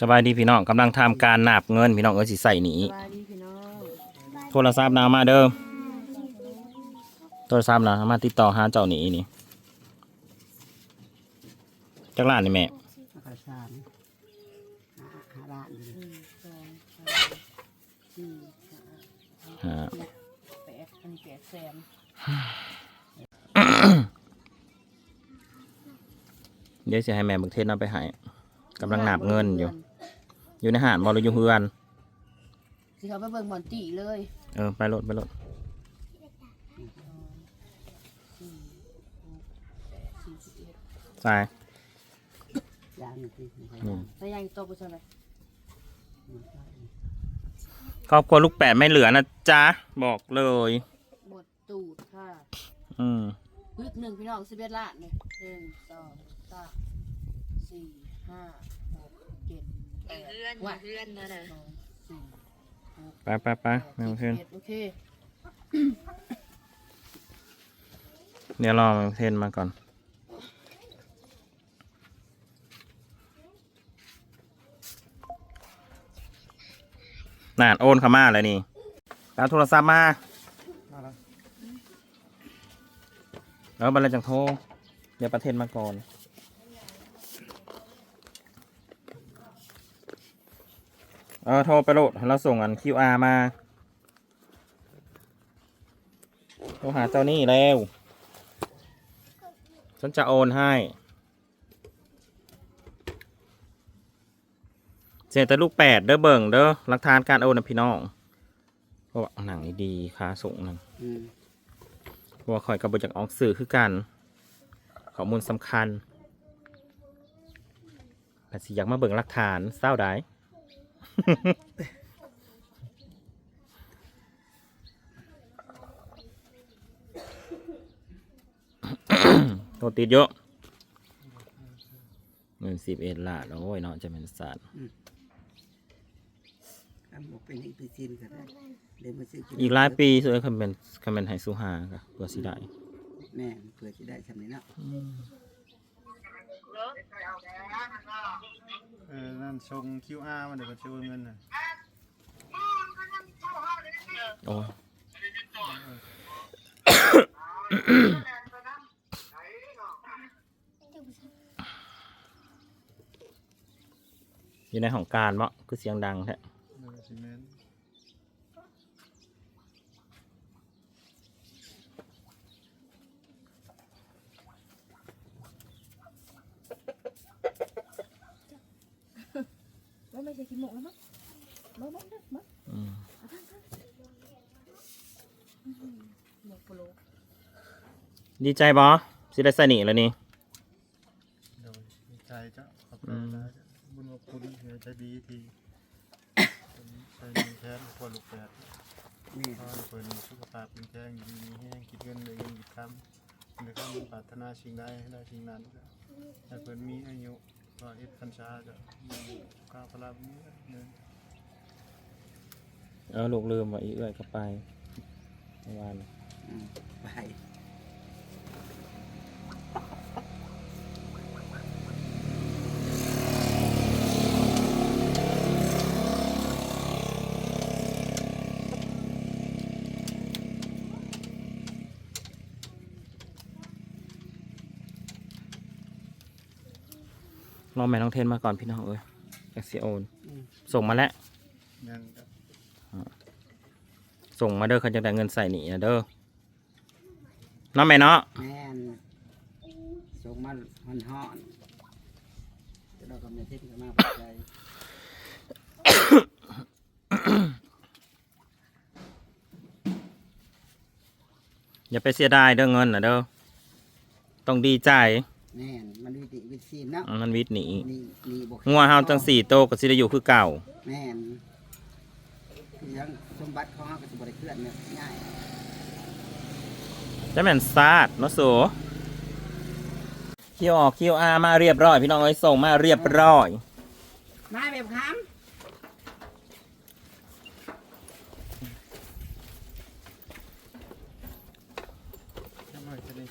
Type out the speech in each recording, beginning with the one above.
สบายดีพี่น้องกำลังทำการนับเงินพี่น้องเอ้ยสิใส่หนีสบายดีพี่น้องโทรศัพท์นามาเด้อโทรศัพท์นะมาติดต่อหาเจ้าหนีนี่จักรล้านนี่แม่แล้วก็สามห้าห้าล้านอยู่หนึ่งสองสามสี่ห้าฮะแปดอันนี้แปดแสนเดี๋ยวจะให้แม่เบักเทศนำไปให้กำลังนับเงินอยู่ อยู่ในหาดบอลอยู่เฮือนสิเขาไปเบิ่งบอนตีเลยเออไปรถไปรถสี่หกแปดสี่สิบเอ็ดใส่ล้านหนึ่งที่หนึ่งอืมแล้วยังโตไปเท่าไหร่ครอบครัวลูกแปดไม่เหลือนะจ๊ะ บอกเลยบดตูดค่ะอืมวิกหนึ่งพี่น้องสิบเอ็ดล้านเนี่ยหนึ่งสองสามสี่ห้าหกเจ็ดแปดเพื่อนว่าเพื่อนนะนะสองสี่หกไปไปไปแม่เบักเทศสิบอ็ดโอเคเดี๋ยวรอแม่เบักเทศมาก่อน น่านโอนเข้ามาเลยนี่เอาโทรศัพท์มาเออบันเลยจังโทรเดี๋ยวประเทศมาก่อน เออโทรไปโหลดให้เราส่งอัน QR มา โทรหาเจ้านี่แล้ว ฉันจะโอนให้ เสียแต่ลูกแปดเด้อเบิ่งเด้อหลักฐานการโอนนะพี่น้องเพราะว่าหนังนี่ดีค่าส่งนั่นอืมเพราะว่าข่อยกับบจากออกสื่อคือกัน ข้อมูลสำคัญแต่สิอยากมาเบิ่งหลักฐานเศร้าได้ ตัวติดเยอะเงินสิบเอ็ดล้านโอ้ยเนาะจะเป็นสัตว์อันบอกเป็นอีกปีจีนก็ได้เดี๋ยวมาซื้อกินอีกหลายปีสุดคำเป็นคำเป็นไฮซูฮาก็เพื่อสิได้แม่เพื่อจะได้ทำนี้เนาะ เออ นั่นชง QR มันเดี๋ยวมันช่วยเงินน่ะโอ้ยอยู่ในของการบ่คือเสียงดังแท้ เออซีเมนต์ ว่าไม่ ใช่ขี้โมกแล้วมั้งมาบ้างเด้อมาอืมหมกโปโลดีใจบ่สิได้ใส่หนีแล้วนี่ เดี๋ยวดีใจจ้ะขอบอืคุณมนะบุญขอบคุณเสียใจดีทีผมใช้เงินแทนคนลูกแปดแม่เพราะว่าเปิดสุขภาพเป็นแข็งอยู่ดีมีแห้งคิดเงินเลยเงินคิดคำในข้ามปรารถนาสิ่งใดให้ได้สิ่งนั้นจ้ะถ้าเปิดมีอายุก็เอ็ดพันชาจะก้าว พลังนี้เงินเออลูกลืมว่าอีเอื้อยก็ไปเมื่อวานอืมไป รอแม่น้องเทนมาก่อนพี่น้องเอ้ยแกสิโอนอืมส่งมาแล้วเงินจ้ะส่งมาเด้อเขาจะได้เงินใส่หนีนะเด้อเน้องแม่เนาะแม่นส่งมาหอนหอนเดี๋ยวเราก็ไม่ทิ้งกันมาปัจจัยอย่าไปเสียดายเด้อเงินนะเด้อต้องดีใจ แม่นมันวิธีวิธีเนาะอะมันวิทย์หนีนี่นี่บอกงัวเฮาจังสี่โตก็สิได้อยู่คือเก่า แม่นยังสมบัติของเฮาก็สิบ่ได้เคลื่อนเนี่ยง่ายจะแม่นซาดเนาะสูคิวออกคิวอามาเรียบร้อย พี่น้องเอ้ยส่งมาเรียบร้อย มาแบบคแค่ไม่แค่นี้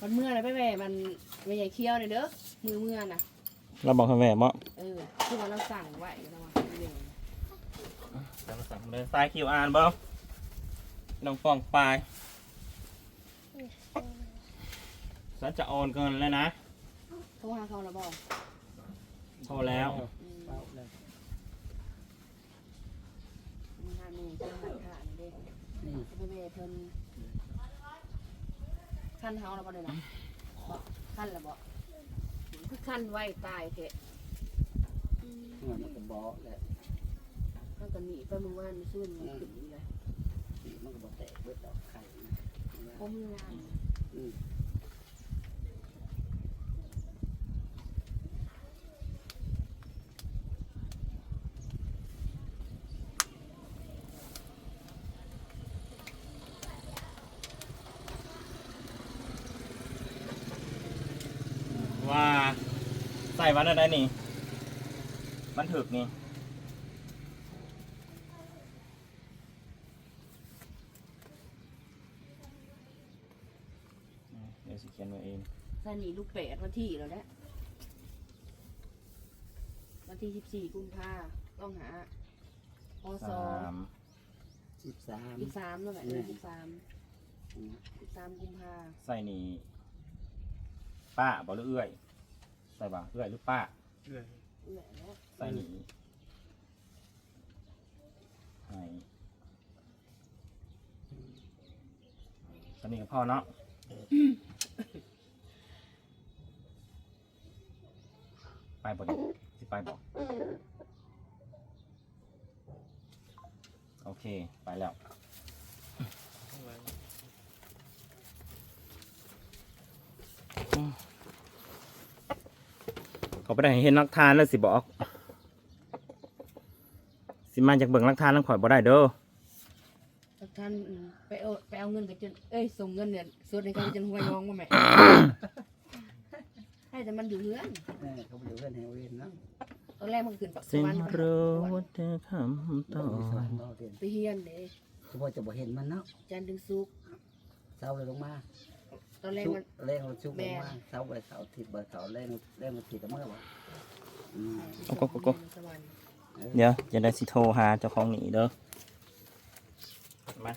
มันเมื่อไรไปแม่มันไม่ใหญ่เคี้ยวเลยเด้อมือเมื่อน่ะ เราบอกให้แม่บ่เออคือว่าเราสั่งไว้แล้วว่าเรื่องจะมาสั่งเลยสายคิวอ่านบ่น้องฟองปลายฉันจะโอนเงินแล้วนะ โทรหาเขาแล้วบอกพอแล้ว อืมเป้าเลยมีหาหนึ่งเพิ่นหาขาดเด้นี่เพิ่นแม่เพิ่น ขั้นเฮาแล้วบ่ได้นะบ่ขั้นแล้วบ่คือขั้นไว้ตายแท้เงินมันก็บอกแหละมันก็หนีไปเมื่อวานมันซื่นมันขึ้นอยู่เลยสีมันก็บอกแตกเบิดดอกไข่นะบ่มีงานอืม ว่า วันอะไรนี่ มันถึกนี่ เดี๋ยวสิเขียนไว้เองใส่นีลูกแปดวันที่แล้วแหละวันที่สิบสี่กุมภาต้องหาอสสามสิบสามสิบสามแล้วแหละอืมสิบสามสิบสามกุมภาใส่นี่ป้าบอกเอื้อย ใส่บ่าเอื้อยหรือป้าเอื้อยเอื้อแล้วใส่นี่ให้สนิทกับพ่อเนาะไปบ่ดิสิไปบ่โอเค ไปแล้วเขาไปได้เห็นนักทานแล้วสิบอก สิมาจากเบิ่งนักทานแล้วข่อยบ่ได้เด้อถ้าท่านอืมไปเอาไปเอาเงินกับจนเอ้ยส่งเงินเนี่ยส่วนในการจนหัวยองมาไหมให้แต่มันอยู่เรือนแม่เขาไปอยู่เพื่อนให้เวนเนาะตอนแรกมันขึ้นปักสสิ่งวรรค์รู้เธอคำตอมีสวรบรค์บ่เรียนไปเฮียนเด้เขาบอกจะบ่เห็นมันเนาะจันทร์ถึงศุกร์เสาเลยลงมา ตอนแรกชุกมันแรงเราชุกลแม่งมาเสาไปเสาทิศไปเสาแรงแรงมันทิศเมื่อวะอืมสวรรค์เดี๋ยวจะได้สิโทรหาเจ้าของหนีเด้อมา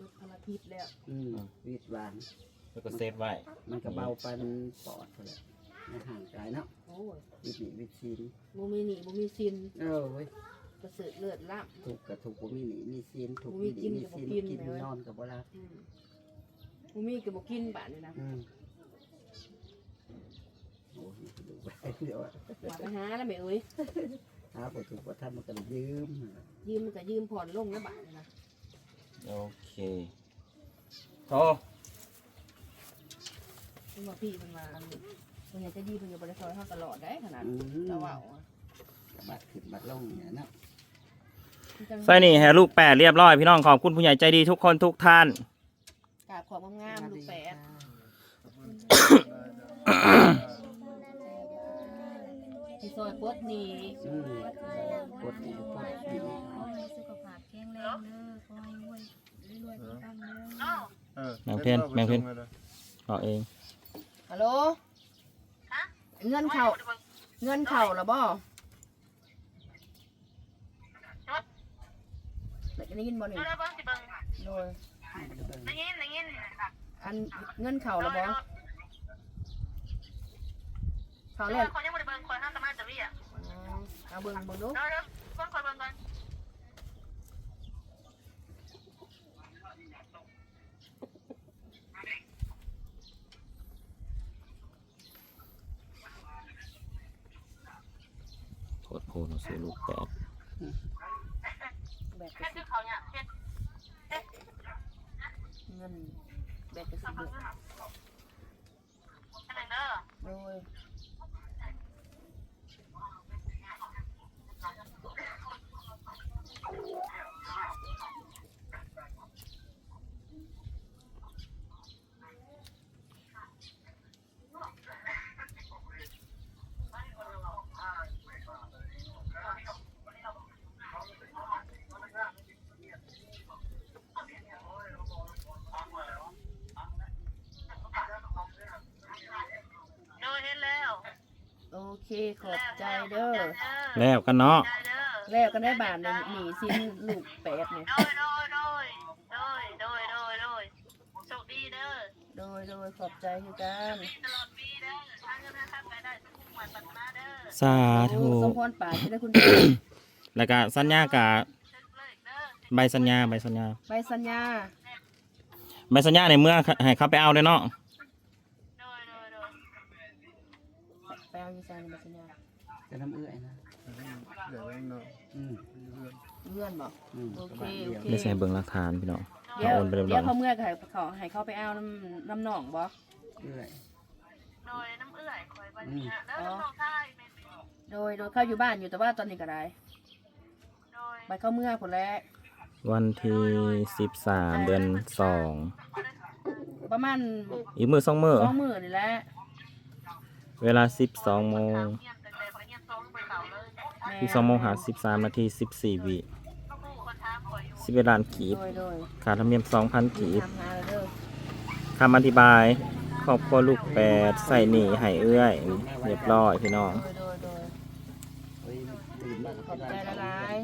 ลดพลพิษแล้วอืมวีดหวาน แล้วก็เซฟไว้มันก็เบาปันปอดเท่าไหร่ในห่างกายเนาะโอ้ยวิดหนีวิดซีนบ่มีหนีบ่มีสิน เออเว้ย ประเสริฐเลือดล่ถูกกับถูกบ่มีหนีมีซีนถูกบ่มีมีหนีกินมีกับบ่ซีนกินกินแม่เว้ยนอนกับบ่รับำอืมบ่มีก็บ่กินบาดนี่นะอืมโอ้ยดูไปเดี๋ยวอะว่าไปหาแล้วแม่เอ้ยหาบ่ถูกว่าท่านมันก็เลยยืมยืมมันก็ยืมผ่อนลงแล้วบาดนี่นะโอเคโทรเพิ่นว่าพี่เพิ่นว่าอันนี้เพิ่นอยากจะดีเพิ่นก็บ่ได้ซอยเฮาตลอดได้ขนาดอืมเราเว้าอะบัดขึ้นบัดลงเนี่ยเนาะ ใส่นี่แห่ลูกแปดเรียบร้อยพี่น้องขอบคุณผู้ใหญ่ใจดีทุกคนทุกท่านกราบขอบงามๆลูกแปดที่ซอยปลดหนี้อืมกดนี่กดนี่ขอให้สุขภาพแข็งแรงเด้อขอให้รวยรวยๆปังๆเด้อเออแมงเพี้ยนแมงเพี้ยนเอาเองฮัลโหลเงินเข้าเงินเข้าแล้วบ่ ได้ยินบ่นี่เบิ่งสิเบิ่งโดยได้ยินได้ยินอันเงินเข้าแล้วบ่เข้าเอแล้วอคนยังบ่ได้เบิ่งคนห้ามสามารถจะวิ่งอะอ๋อเอาเบิ่งเบิ่งดูเดี๋ยวเดี๋ยวคนคอยเบิ่งก่อนโคตรโพนเอาซื้อลูกแปด แบกกแค่ระคืสิอเขาเนี่ยเช็ดเงินแบกกระสิบเขาเบิดแค่นั้นเด้อโดย ขอบใจเด้อแล้วกันเนาะได้เด้อแล้วก็ได้บาทหนึ่งหนีสิ้นลูกแปดเนี่ยโดยโดยโดยโดยโดยโดยโดยโชคดีเด้อโดยโดยขอบใจคือกันมีตลอดปีเด้อทางเงินนะครับไปได้ทุกวันปัตนาเด้อสาธุสมพรป่ากที่ได้คุณแล้วก็สัญญากะเช็คเลยเด้อใบสัญญาใบสัญญาใบสัญญาใบสัญญาในเมื่อให้เขาไปเอาได้เนาะ โดยโดยโดย ไปเอาอยู่ใส่ในใบสัญญาจะน้ำเอื้อยนะเดี๋ยวเนาะอืมเพื่อนบอกอืมโอประเคมาณเดียวโอเคไม่ใช่เบิ่งหลักฐานพี่น้องเดี๋ยวเอาโอนไปเรียบร้อยเดี๋ยวเขาเมื่อให้เขาให้เขาไปเอาน้ำน้ำหนองบ่เอื้อยโดยน้ำเอื้อยคอยบัญชีเด้อน้ำนองไทยแม่นไหมโดยโดยเข้าอยู่บ้านอยู่แต่ว่าตอนนี้ก็ได้โดยไปเข้าเมื่อคนแรกวันที่สิบสามเดือนสองประมาณอีกมือสองมือสองหมื่นนี่แหละ เวลาสิบสองโมงเงียบแต่แต่พอเงียบซ้อมไปเก่าเลยแม่สิบสองโมงหาสิบสามนาทีสิบสี่วิต้องพูดคนถามคอยอยู่สิบเอ็ดล้านกีบ โดยโดยค่าธรรมเนียมสองพันกีบทำงานแล้วเด้อคำอธิบาย ครอบครัวลูกแปดใส่หนีให้เอื้อย เรียบร้อยพี่น้อง โดยโดยโดยเฮ้ยตื่นมาขอบใจละลาย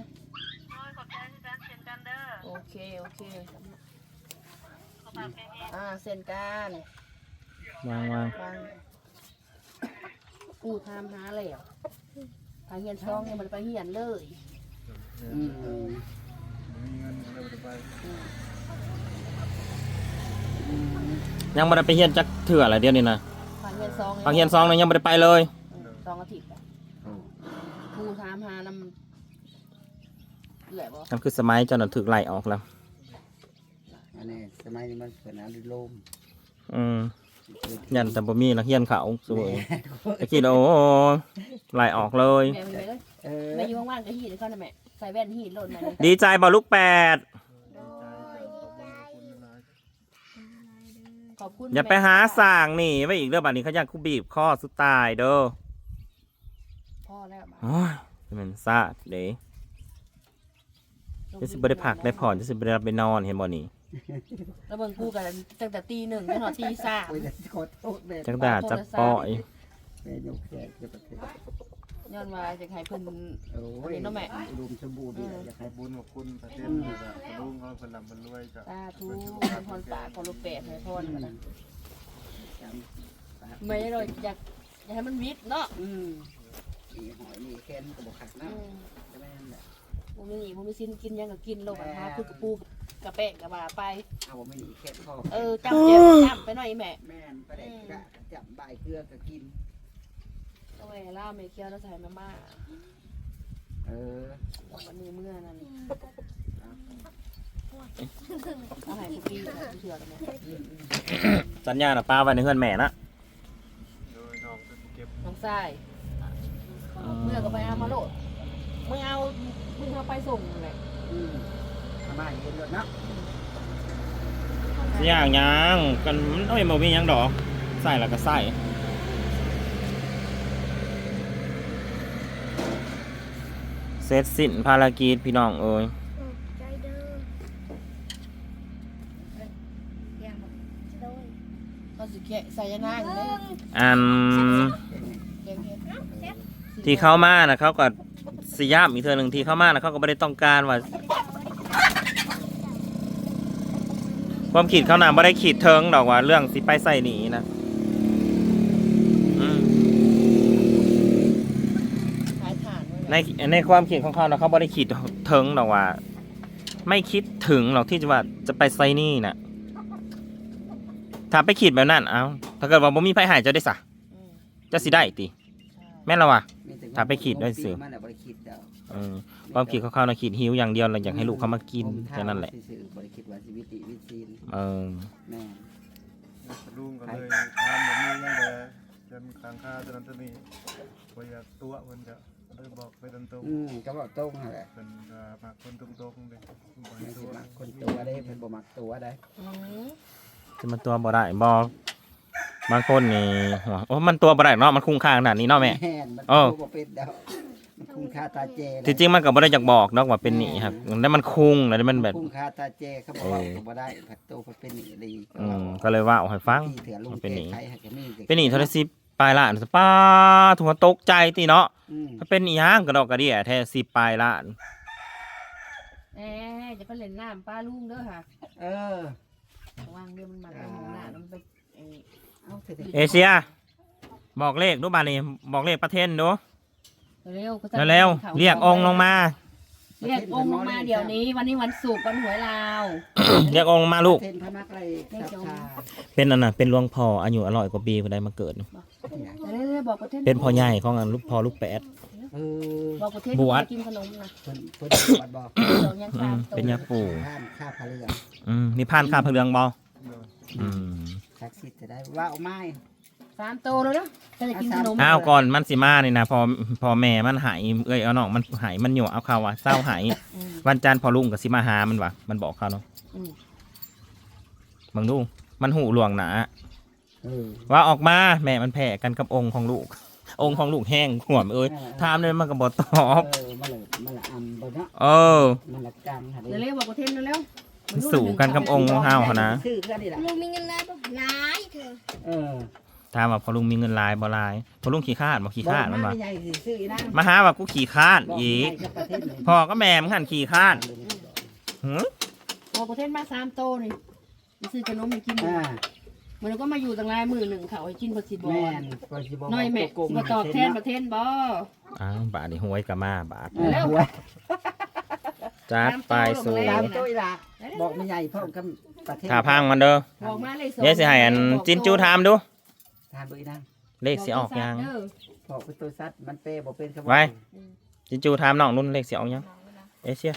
โดยขอบใจที่การเช่นกันเด้อโอเคโอเคขอบคุณแม่อ่าเซ็นกันวางวางฟัง กูทำหาแล้วทางเฮียนช่องเนี่ยมันไปเฮียนเลยอืมมีเงินเราจะไปอืมยังไม่ได้ไปเฮียนจักเถื่ออะไรเดียวนี่นะทางเฮียนซองบางเฮียนซองเนี่ยยังไม่ได้ไปเลยสองอาทิตย์อะโอ้กูทำหานำเหลือบ่นั่นคือสมัยเจ้าหน้าถึกไล่ออกแล้วอันนี้สมัยนี้มันเกิดน้ำดินลมอืม ยันแต่บ่มีนักเฮียนเขาสวยตะกี้โอ้ไล่ออกเลย แม่มีไหมเอ้ยเออแม่อยู่ว่างๆก็หีดเขาน่ะแม่ใส่แว่นหีดหล่นมาเลยดีใจบ่ลูกแปดขอบคุณขอบคุณหลายขอบคุณอย่าไปหาสั่งนี่ไว้อีกเด้อบัดนี้เขาอยากคูบีบข้อสุดตายเด้อพ่อแล้วมาโอ้ยมันซาดเด้จะสิบ่ได้พักได้ผ่อนจะสิบ่ได้รับไปนอนเห็นบ่นี่ แล้วเบิ่งกูกันตั้งแต่ตีหนึ่งจนถึงตีสามโอ้ยแต่ขอโทษแม่จักดาจักป้อยแม่ยกแขกจะประเทศย้อนว่าจะให้เพิ่น โอ้ยเห็นเนาะแม่ อุดมสมบูรณ์ดีอยากให้บุญขอบคุณประเทศเลยแบบลุงเขาคนลำคนรวยจ้ะสาธุพรปากของลูกแปดให้พรกันนะจำปากไม่ได้เราอยากอยากให้มันวิทย์เนาะอืม มีหอยมีแค้นกระบอกขัดนะอืม ใช่ไหมนั่นแหละ ผมมีหนีผมมีสินกินหยังก็กินโลกอันหาคือกระปูกระแปะกระบาไป เอาไม่หนีแค้นพ่อเออจำเจ็บจำไปหน่อยแม่แม่นไปได้กะจับใบายเกลือก็กินต้องไปล่าเมเคียวแล้วใส่มาม่าเออวันนี้เมื่อนั้นเอาให้คุกกี้กับเชื่อแล้วแม่สัญญาน่ะป้าไว้ในเฮือนแม่นะโดยน้องเป็นเก็บน้องทรายเมื่อก็ไปเอามาโลดไม่เอา มึงเอาไปส่งเลยอืมทำไมเห็นรถเนาะสิอย่างหยังกันมันเอ้ยบ่มีหยังดอก ใส่แล้วก็ใส่เสร็จสิ้นภารกิจพี่น้องเอ้ยใจเด้ออย่างแบบโดยก็สิแกะใส่ยานางเลยอันแกงเห็ดที่เข้ามานะเขาก็ สยามอีกเทือหนึ่งที่เข้ามานะเขาก็ไม่ได้ต้องการว่า ความขีดเขาหนาไม่ได้ขีดเทิงดอกว่า เรื่องสิไปใส่หนีนะอืมขายถ่านไว้ในเลยในความคิดของเขานะเขาไม่ได้ขีดเทิงดอกว่า ไม่คิดถึงหรอกที่จะว่าจะไปไซนี่นะถ้าไปขีดแบบนั้นเอาถ้าเกิดว่าบ่มีไผหายจะได้สะอืมจะสิได้ติใช่ แม่นและวะมีแต่ถ้าไปขีดด้วยสิ มันน่ะบ่ได้ขีดเดาเออความคิดของเขานะขีดหิวอย่างเดียวเลยอยากให้ลูกเขามากินแค่นั้นแหละซื่อๆบ่ได้คิดว่าชีวิตดีวิตซีนเออ แม่ลุงก็เลยทานแบบนี้ยังแต่จนค้างค่าจนนั้นจนนี้พออยากตัวมันจะเลยบอกไปตรงอืมก็บอกตรงนั่นแหละๆเป็นมากคนตรงๆเลยบอกไม่ให้สิตัวมักคนตัวได้เพิ่นบ่มักตัวได้อืมจะมาตัวบ่ได้บอก บางคนนี่หัวโอ้มันตัวบ่ได้เนาะมันคุ้มค่าขนาดนี้เนาะแม่ แม่นมันเออตัวบ่เป็นดาวมันคุ้มค่าตาเจนะที่จริงมันก็บ่ได้อยากบอกเนาะว่าเป็นหนี้ครับแล้วมันคุ้งแล้วมันแบบ คุ้มค่าตาเจเขาบอกว่าก็บ่ได้ผัดโตเพิ่นเป็นหนี้ดีอืมก็เลยว่าเอาให้ฟัง ที่เถื่อลุงมันเป็นหนี้ แก้ไขให้ก็มีแต่เป็นหนี้เท่าไหร่สิบปลายล้านป้าถูกตกใจติเนาะอืมมันเป็นอีหยังกระดอกกระเดี่ยแท้สิปลายล้าน แหมจะไปเล่นน้ำป้าลุงเด้อค่ะเออวางเดี๋ยวมันมาไปหมู่หน้าแล้วมันไปเอ่อ เอาเถอะเอเชีย บอกเลขดูบาดนี้บอกเลขประเทศดูเร็วๆก็จะเร็วๆเรียกองค์ลงมา เรียกองค์ลงมาเดี๋ยวนี้ วันนี้วันศุกร์วันหวยลาว เรียกองค์ลงมาลูก เทนพนักเลยสับชาเป็นอันน่ะเป็นหลวงพ่ออายุอร่อยกว่าปีผู้ใดมาเกิดเดี๋ยวเร็วๆบอกประเทศเป็นพ่อใหญ่ของอันลูกพ่อลูกแปด เออบอกประเทศบวช กินขนมนะเพิ่นเพิ่นบวชบอกเดี๋ยวยังอืตามมโตเป็นยาปู่ท่านข้าพระเรืออืมนี่ผ่านข้าพระเรืองบอโดยอืม ศักดิ์สิทธิ์จะได้ว่าเอาไม้สามโตแล้วเนาะจะได้กินขนมอ้าวก่อนมันสิมานี่นะพอพอแม่มันหายเอ้ยเอาน้องมันหายมันหยวเอาเขาว่ะเศร้าหายอืมวันจันทร์พอลุงกับสิมาหามันว่ะมันบอกเขาเนาะอืมบางลูกมันหูหลวงหนาเออ ว่าออกมาแม่มันแผ่กันกับองค์ของลูก องค์ของลูกแห้งขวมเอ้ยถามเลยมันก็บอตอบ เออมาเลยมาละอำบ่เนาะเออมาละกังหาเดี๋ยวเร็วบอกประเทศเร็วๆ มันสู่กันกับองค์ของเฮาเขานะซื้อกันนี่ล่ะลุงมีเงินแล้วปะหลายเธอเออถามว่าพอลุงมีเงินหลายบ่หลายพอลุงขี้ข้านบ่ขี้ข้านมันบ่ว่ะใหญ่สิซื้ออีนางมาหาว่ากูขี้ข้านบอกอีกใหญ่กับประเทศนี่พ่อก็แม่มันหันขี้ข้านหือบอกประเทศมาสามโตนี่ไปซื้อขนมให้กินอ่ามันก็มาอยู่ตั้งหลายมือหนึ่งเขาให้กินบักสิบอแม่ลนก็สิบ่น้อยแม่โกงมาตอบแทนประเทศบ่อ้าวบาทนี่หวยกับมาบาทเออหัวจัดไปสู่ตามตัวอีหล่ะ บอกไม่ใหญ่พร้อมกับประเทศถ้าพังมันเด้อบอกมาเลยเดี๋ยวสิให้อันจินจูถามดู ทานบ่อีนางเลขสิออกยังบอกเป็นตัวสัตว์มันเปย์บอกเป็นกระบอกไว้จินจูถามน้องนุ่นเลขสิออกยังเอเชีย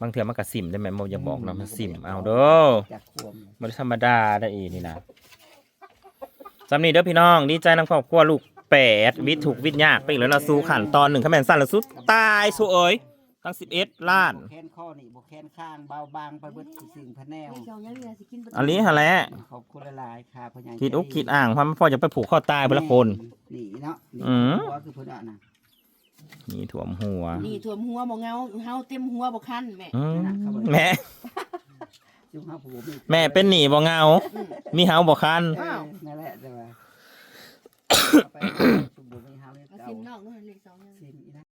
บางเถื่อมันก็สิมได้ไหมบ่อย่าบอกนะมันสิมเอาเด้อจากควมบ่ได้ธรรมดาได้อีนี่นะสำนีเด้อพี่น้องดีใจน้ำครอบครัวลูก แปดวิทย์ถูกวิทย์ยากไปอีกแล้วเราสู้ขันตอนหนึ่งคะแนนสั้นแล้วสุดตายสู้เอ๋ยทั้งสิบเอ็ดล้านบ่แค้นข้อนี่บอกแค้นข้างเบาบางไปเบิดทุกสิ่งพะแนวอันนี้ฮะแหละขอบคุณหลายๆค่ะพ่อใหญ่คิดอุกคิดอ่างเพราะมันพ่อจะไปผูกข้อตายเบดละคนนี่เนาะนี่อืมหัวคือเพิ่นอะนะนี่ถ่วมหัว นี่ถ่วมหัวบ่เงาเฮาเต็มหัวบ่คันแม่อืมแม่จุงเฮาผู้บ่มีแม่เป็นหนีบ่เงา มีเฮาบ่คันเออนั่นแหละ แต่ว่าเอาไปจุงบ่มีเฮาเนี่ยเอาเก่าซิมนอกนู่นเลขสองยัง ซิม